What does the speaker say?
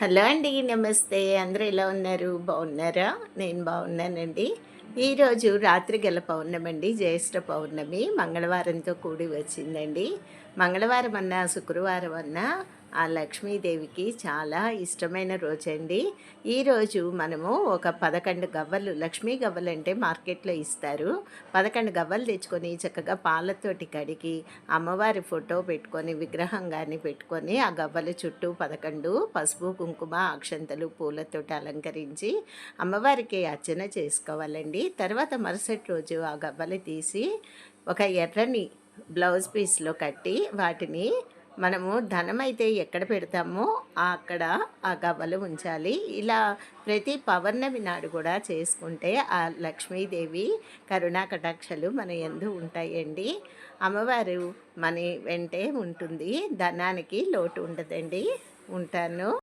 Hello అండి నమస్తే. అందరూ ఎలా ఉన్నారు? బాగున్నారా? నేను బాగున్నానండి. ఈరోజు రాత్రి గల పౌర్ణమి అండి జ్యేష్ఠ పౌర్ణమి. మంగళవారంతో కూడి వచ్చిందండి. మంగళవారం అన్నా శుక్రవారం అన్నా ఆ లక్ష్మీదేవికి చాలా ఇష్టమైన రోజండి. ఈరోజు మనము ఒక పదకొండు గవ్వలు లక్ష్మీ గవ్వలు అంటే మార్కెట్లో ఇస్తారు. పదకొండు గవ్వలు తెచ్చుకొని చక్కగా పాలతోటి కడిగి అమ్మవారి ఫోటో పెట్టుకొని విగ్రహం కానీ పెట్టుకొని ఆ గవ్వల చుట్టూ పదకొండు పసుపు కుంకుమ అక్షంతలు పూలతోటి అలంకరించి అమ్మవారికి అర్చన చేసుకోవాలండి. తర్వాత మరుసటి రోజు ఆ గవ్వలు తీసి ఒక ఎర్రని బ్లౌజ్ పీస్లో కట్టి వాటిని మనము ధనం అయితే ఎక్కడ పెడతామో అక్కడ ఆ గవ్వలు ఉంచాలి. ఇలా ప్రతి పౌర్ణమి నాడు కూడా చేసుకుంటే ఆ లక్ష్మీదేవి కరుణా కటాక్షలు మన ఎందు ఉంటాయండి. అమ్మవారు మన వెంటే ఉంటుంది. ధనానికి లోటు ఉండదండి. ఉంటాను.